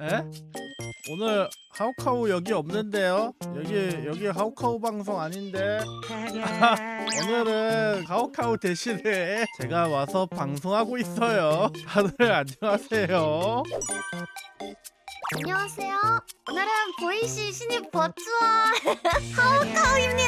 에? 오늘 하우카우 여기 없는데요? 여기 여기 하우카우 방송 아닌데 오늘은 하우카우 대신에 제가 와서 방송하고 있어요. 다들 안녕하세요. 안녕하세요. 오늘은 보이시 신입 버추얼 하우카우입니다.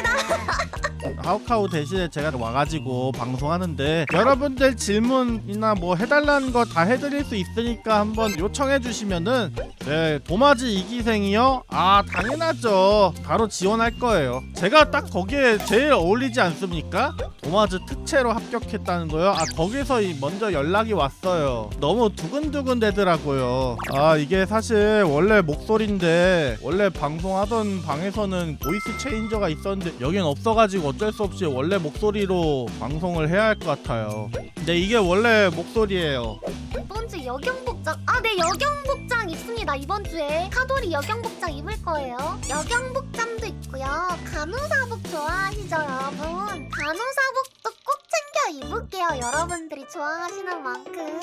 하우카우 대신에 제가 와가지고 방송하는데 여러분들 질문이나 뭐 해달라는 거 다 해드릴 수 있으니까 한번 요청해 주시면은 네 도마지 이기생이요? 아 당연하죠 바로 지원할 거예요 제가 딱 거기에 제일 어울리지 않습니까? 도마즈 특채로 합격했다는 거요? 아 거기서 이- 먼저 연락이 왔어요 너무 두근두근 되더라고요 아 이게 사실 원래 목소리인데 원래 방송하던 방에서는 보이스 체인저가 있었는데 여긴 없어가지고 어쩔 수 없이 원래 목소리로 방송을 해야 할 것 같아요 근데 이게 원래 목소리예요 이번 주 여경복장 아 네 여경복장 입습니다 이번 주에 카돌이 여경복장 입을 거예요. 여경복장도 있고요. 간호사복 좋아하시죠 여러분? 간호사복도 꼭 챙겨 입을게요 여러분들이 좋아하시는 만큼.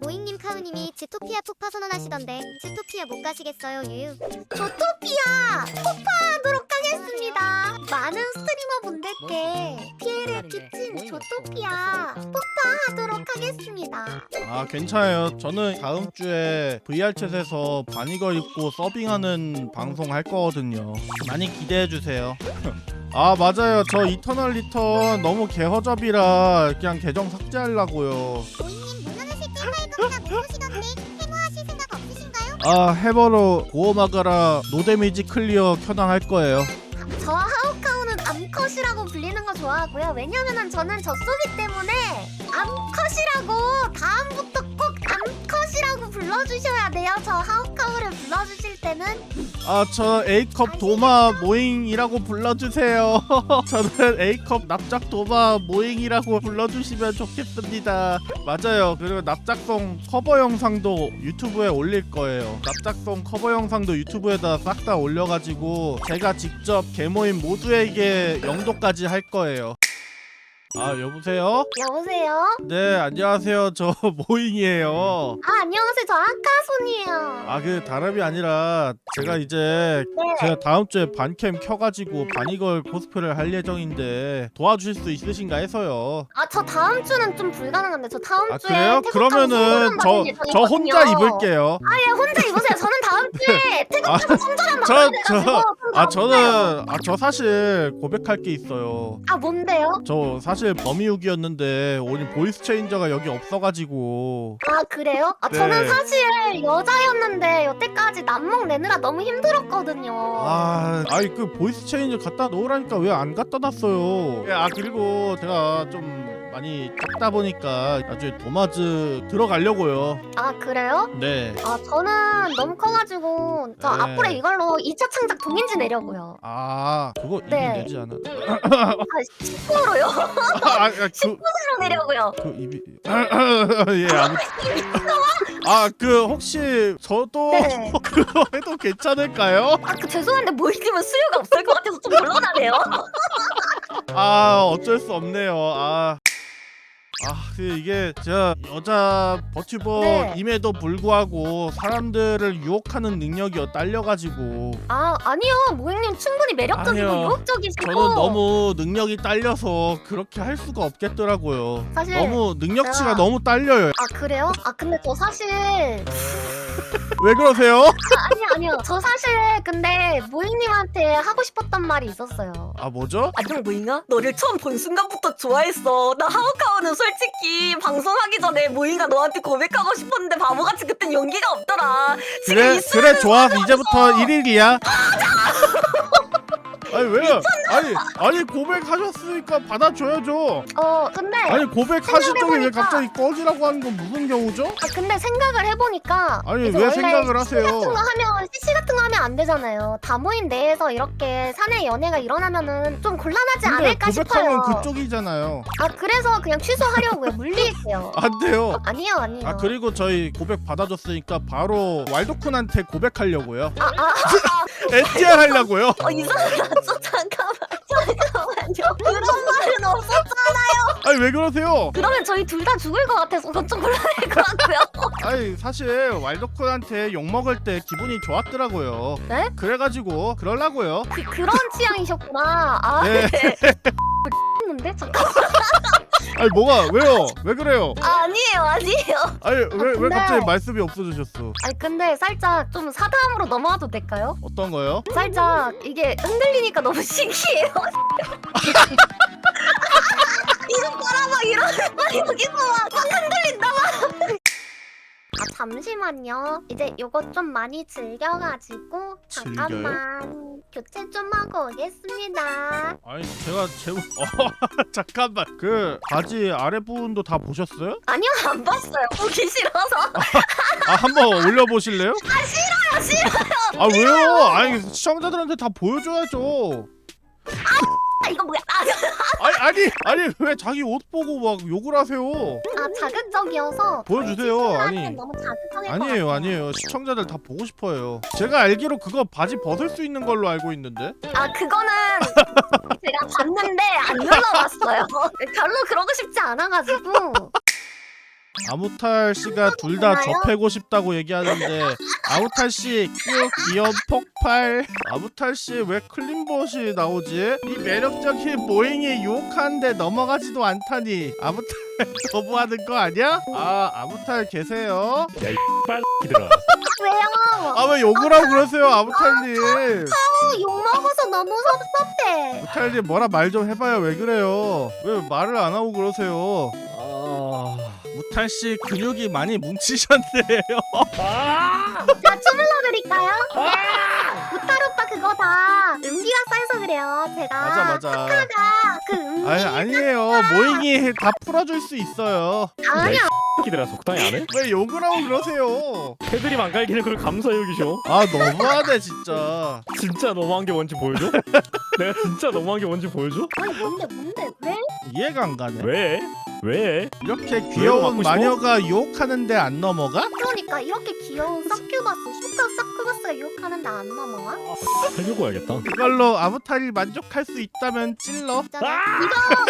모잉님 카우님이 지토피아 폭파 선언하시던데 지토피아 못 가시겠어요 유유 조토피아 폭파하도록 하겠습니다. 많은 스트리머 분들께 피해를 끼친 조토피아 폭파하도록 하겠습니다. 아 괜찮아요. 저는 다음 주에 VR챗에서 바니거 입고 서빙하는 방송 할 거거든요. 많이 기대해 주세요. 아 맞아요. 저 이터널 리턴 너무 개허접이라 그냥 계정 삭제하려고요. 모잉님 무난하실 거리가 못 보시던데 아 해버로 고어마가라 노데미지 클리어 켜당 할 거예요 저 하우카우는 암컷이라고 불리는 거 좋아하고요. 왜냐면은 저는 젖소기 때문에 암컷이라고 다음부터 꼭 불러주셔야 돼요. 저 하우카우를 불러주실 때는. 아 저 A컵 도마 모잉이라고 불러주세요. 저는 A컵 납작 도마 모잉이라고 불러주시면 좋겠습니다. 맞아요. 그리고 납작송 커버 영상도 유튜브에 올릴 거예요. 납작송 커버 영상도 유튜브에다 싹 다 올려가지고 제가 직접 개모임 모두에게 영도까지 할 거예요 아 여보세요? 여보세요. 네 안녕하세요 저 모잉이에요 아 안녕하세요. 저 아까손이에요. 아 그 다름이 아니라 제가 이제 네. 제가 다음 주에 반캠 켜가지고 바니걸 코스프레를 할 예정인데 도와주실 수 있으신가 해서요. 아 저 다음 주는 좀 불가능한데 저 다음 아 주에 그래요? 태국 가서 그러면은 송도랑 저 가는 저 예정이거든요. 혼자 입을게요. 아예 혼자 입으세요. 저는 다음 주에 태국 아, 가서 송도랑 저- 가야 돼가지고 좀 아 바쁜데요. 저는 아 저 사실 고백할 게 있어요. 아 뭔데요? 저 사실 범이욱이었는데 오늘 보이스 체인저가 여기 없어가지고 아 그래요? 아 네. 저는 사실 여자였는데 여태까지 남목 내느라 너무 힘들었거든요. 아 아이 그 보이스 체인저 갖다 놓으라니까 왜 안 갖다 놨어요? 아 그리고 제가 좀 많이 작다 보니까 나중에 도마즈 들어가려고요. 아 그래요? 네. 아 저는 너무 커가지고 저 네. 앞으로 이걸로 2차 창작 동인지 내려고요. 아 그거 이미 네. 내지 않아? 아 10%로 아, 아, 그, 10%로 내려고요. 그 입이 예 아무튼 아그 혹시 저도 네. 그거 해도 괜찮을까요? 아 그 죄송한데 모이님은 수요가 없을 것 같아서 좀 곤란하네요. 아 어쩔 수 없네요. 아. 아, 그 이게 제가 여자 버튜버임에도 불구하고 사람들을 유혹하는 능력이 딸려가지고 아 아니요 모이님 충분히 매력적이고 아니요. 유혹적이시고 저는 너무 능력이 딸려서 그렇게 할 수가 없겠더라고요. 사실 너무 능력치가 제가- 너무 딸려요. 아 그래요? 아 근데 저 사실 왜 그러세요? 아니 아니요 저 사실 근데 모이님한테 하고 싶었던 말이 있었어요. 아 뭐죠? 안녕 모잉아? 너를 처음 본 순간부터 좋아했어. 나 하우카우는 솔직히 방송하기 전에 모잉아 너한테 고백하고 싶었는데 바보같이 그땐 용기가 없더라. 지금 그래 이 그래 좋아 이제부터 1일이야. 아니 왜요? 아니 아니 고백하셨으니까 받아줘야죠. 어 근데 아니 고백하신 쪽이 왜 생각해보니까- 갑자기 꺼지라고 하는 건 무슨 경우죠? 아 근데 생각을 해보니까 아니 이제 왜 원래 생각을 CC 같은 거 하세요? 하면 CC 같은 거 하면 안 되잖아요. 다모임 내에서 이렇게 사내 연애가 일어나면은 좀 곤란하지 근데 않을까 고백하면 싶어요. 그쪽이잖아요. 아 그래서 그냥 취소하려고요. 물릴게요. 안 돼요. 아니요 아니요. 아 그리고 저희 고백 받아줬으니까 바로 왈도쿤한테 고백하려고요. 아, 아, NTR 하려고요. 어 이상하다. 저 잠깐만. 그런 말은 없었잖아. 아니 왜 그러세요? 그러면 저희 둘 다 죽을 것 같아서 그건 좀 곤란할 것 같고요. 아니 사실 왈도쿤한테 욕 먹을 때 기분이 좋았더라고요. 네? 그래가지고 그러려고요. 그, 그런 취향이셨구나. 아, 네. 했는데 잠깐. 아니 뭐가 왜요? 왜 그래요? 아니에요, 아니에요. 아니 왜 왜 근데- 갑자기 말씀이 없어지셨어? 아니 근데 살짝 좀 사담으로 넘어가도 될까요? 어떤 거요? 살짝 이게 흔들리니까 너무 신기해요. 이거 봐라 막 이러 막 여기서 막, 막 흔들린다 막. 아 잠시만요. 이제 요거 좀 많이 즐겨가지고 잠깐만 교체 좀 하고 오겠습니다. 아니 제가 제목 어 잠깐만 그 바지 아래 부분도 다 보셨어요? 아니요 안 봤어요. 보기 싫어서. 아 한번 올려보실래요? 아 싫어요. 아 왜요? 아니 시청자들한테 다 보여줘야죠. 아, 이거 뭐야? 아, 아니 아니 아니 왜 자기 옷 보고 막 욕을 하세요? 아 자극적이어서 보여주세요. 시청자한테 아니. 너무 자극적일 것 아니에요 같아요. 아니에요 시청자들 다 보고 싶어요. 제가 알기로 그거 바지 벗을 수 있는 걸로 알고 있는데. 아 그거는 제가 봤는데 안 눌러봤어요. 별로 그러고 싶지 않아가지고 아무탈 씨가 둘 다? 접해고 싶다고 얘기하는데 아무탈 씨 끼우 귀여운 폭발 아무탈 씨 왜 클린봇이 나오지? 이 매력적인 모잉이 유혹하는데 넘어가지도 않다니 아무탈 거부하는 거 아니야? 아 아무탈 계세요? 빨리들아 왜요? 아 왜 욕을 하고 그러세요 아무탈님 어, 욕 먹어서 너무 섭섭해. 아무탈님 뭐라 말 좀 해봐요 왜 그래요 왜 말을 안 하고 그러세요 아... 무탈 씨 근육이 많이 뭉치셨네요 아! 자 춤을 넣어드릴까요? 무탈 오빠 그거 다 음기가 쌓여서 그래요. 제가 맞아 맞아 하다가 그 음기 아니 아니에요 모잉이 다 풀어줄 수 있어요 아니야. 새끼들아 적당히 안 해? 왜 욕을 하고 그러세요 패들이 망갈기는 걸 감사해 여기셔 아 너무하네 진짜 진짜 너무한 게 뭔지 보여줘? 내가 진짜 너무한 게 뭔지 보여줘? 아니 뭔데 뭔데 왜? 이해가 안 가네 왜? 왜? 이렇게 왜 귀여운 맞고 싶어? 마녀가 유혹하는데 안 넘어가? 그러니까 이렇게 귀여운 서큐버스 슈퍼 서큐버스가 욕하는데 안 넘어와? 살려고 해야겠다 그걸로 아무탈이 만족할 수 있다면 찔러 아! 이거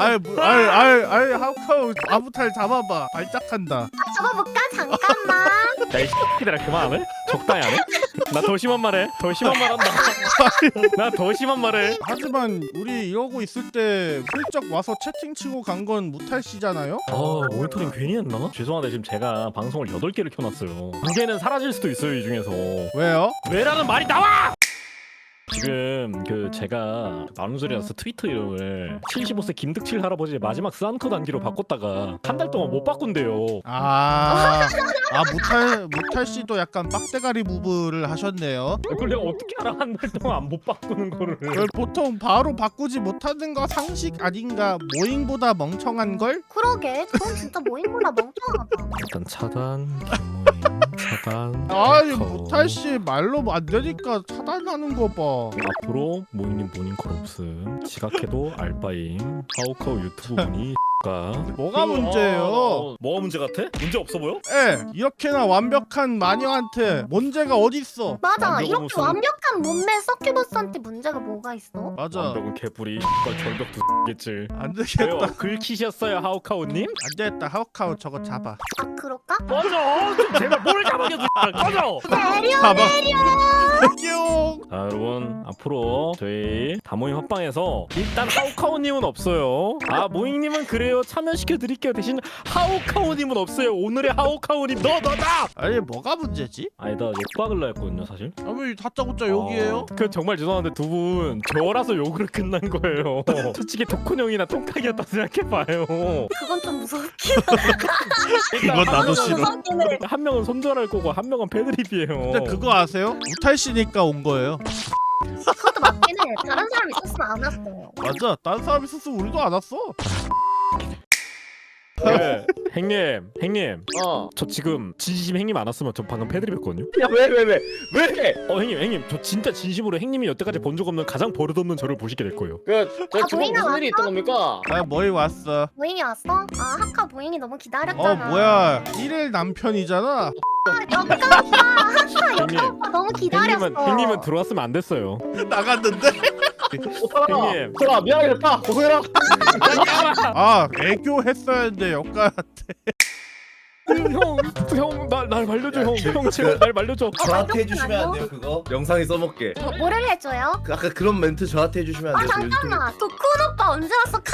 아이 뭐, 아이 아이 아이 하우카우 아무탈 잡아봐 발작한다 아, 잡아볼까 잠깐만. 야이 새끼들아 그만 안 해? 적당히 안 해? 나더 심한 말 해. 더 심한 말 한다. 나 더 심한 말 해. 하지만 우리 이러고 있을 때 훌쩍 와서 채팅 치고 간 건 무탈 씨잖아요? 어 모니터링 괜히 했나? 죄송한데 지금 제가 방송을 8개를 켜놨어요. 두 개는 사라질 수도 있어요 이 중에서. 왜요? 왜라는 말이 나와! 지금 그 제가 나눔소리라서 트위터 이름을 75세 김득칠 할아버지의 마지막 스안커 단기로 바꿨다가 한 달 동안 못 바꾼대요. 아, 아 무탈 무탈 씨도 약간 빡대가리 무브를 하셨네요. 그걸 내가 어떻게 알아 한 달 동안 못 바꾸는 거를. 그걸 보통 바로 바꾸지 못하는 거 상식 아닌가? 모잉보다 멍청한 걸? 그러게 그건 진짜 모임보다 멍청하다. 일단 차단, 차단. 아니 거. 무탈 씨 말로 안 되니까 차단하는 거 봐. 앞으로 모잉님 모닝 콜 없음. 지각해도 알바임. 하우카우 유튜브 분이 가. 뭐가 문제예요? 뭐가 문제 같아? 문제 없어 보여? 에 이렇게나 완벽한 마녀한테 문제가 어디 있어? 맞아 완벽한 이렇게 모습. 완벽한 몸매 서큐버스한테 문제가 뭐가 있어? 맞아. 완벽은 개뿔이. 걸 절벽도 겠지. 안 왜요? 되겠다. 글키셨어요 하우카우님? 안 되겠다. 하우카우 저거 잡아. 아 그럴까? 꺼져! 좀 제발 뭘 잡아줘! 꺼져! 내려 잡아. 귀여워. 자 여러분 앞으로 저희 다모임 합방에서 일단 하우카우님은 없어요 아 모잉님은 그래 요 참여시켜 드릴게요 대신 하우카우님은 없어요 오늘의 하우카우님 너 너다! 아니 뭐가 문제지? 아니다 욕박을라 했거든요 사실 아왜 다짜고짜 여기에요? 아, 그 정말 죄송한데 두 분 저라서 욕으로 끝난 거예요 솔직히 토콘형이나 똥카기였다 생각해봐요 그건 좀 무섭긴 이건 나도 싫어. 무섭긴 해. 한 명은 손절할 거고 한 명은 패드립이에요 근데 그거 아세요? 우탈 씨니까 온 거예요. 그것도 맞긴 해. 다른 사람 있었으면 안 왔어요. 맞아. 딴 사람 있었으면 우리도 안 왔어. 네. 행님, 행님. 어. 저 지금 진심 행님 안 왔으면 저 방금 패드립했거든요. 야왜 왜 왜 왜? 어 행님, 행님. 저 진짜 진심으로 행님이 여태까지 본 적 없는 가장 버릇없는 저를 보시게 될 거예요. 그저 아, 보이나 무슨 일이 있던 겁니까? 아 뭐이 왔어 모잉이 왔어? 아 하카 모잉이 너무 어 기다렸잖아 뭐야 1일 남편이잖아 역가 오빠 형님, 오빠 너무 기다렸어 행님은 들어왔으면 안 됐어요. 나갔는데. 형님. 오빠라 미안하게 됐다. 고생해라. 아 애교했어야 했는데 역가 형, 형, 날, 날 말려줘, 형. 형, 제발 날 말려줘. 저한테 아, 해주시면 안 돼요 그거? 영상에 써먹게 뭐, 뭐를 해줘요? 그 아까 그런 멘트 저한테 해주시면 아안 돼요? 저 유튜브 잠깐만 도쿤 오빠 언제 왔어? 오빠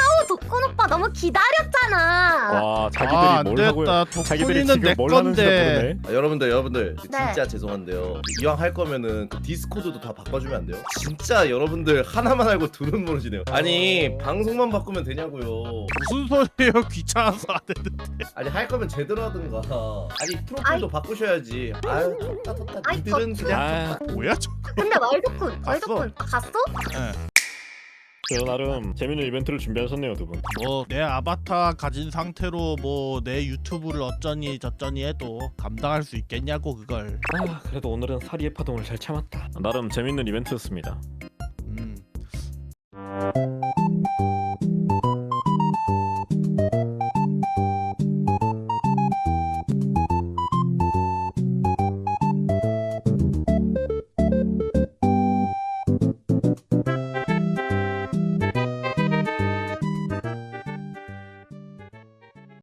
너무 기다렸잖아. 와, 자기들이 아뭘 하고요? 안됐다. 자기들이 도쿠니는 내 지금 뭘 하는지 건데. 모르네. 아, 여러분들 여러분들. 네. 진짜 죄송한데요. 이왕 할 거면은 그 디스코드도 다 바꿔주면 안 돼요? 진짜 여러분들 하나만 알고 둘은 모르시네요. 아니 방송만 바꾸면 되냐고요. 무슨 소리예요? 귀찮아서 안 되는데. 아니 할 거면 제대로 하든가. 아니 프로필도 바꾸셔야지. 아유 tos다 아이, 니들은 그냥 아, 뭐야 저 근데. 왈도쿤 아, 갔어? 저 나름 재밌는 이벤트를 준비하셨네요, 두 분. 뭐 내 아바타 가진 상태로 뭐 내 유튜브를 어쩌니 저쩌니 해도 감당할 수 있겠냐고 그걸 아, 그래도 오늘은 사리의 파동을 잘 참았다. 나름 재밌는 이벤트였습니다. 음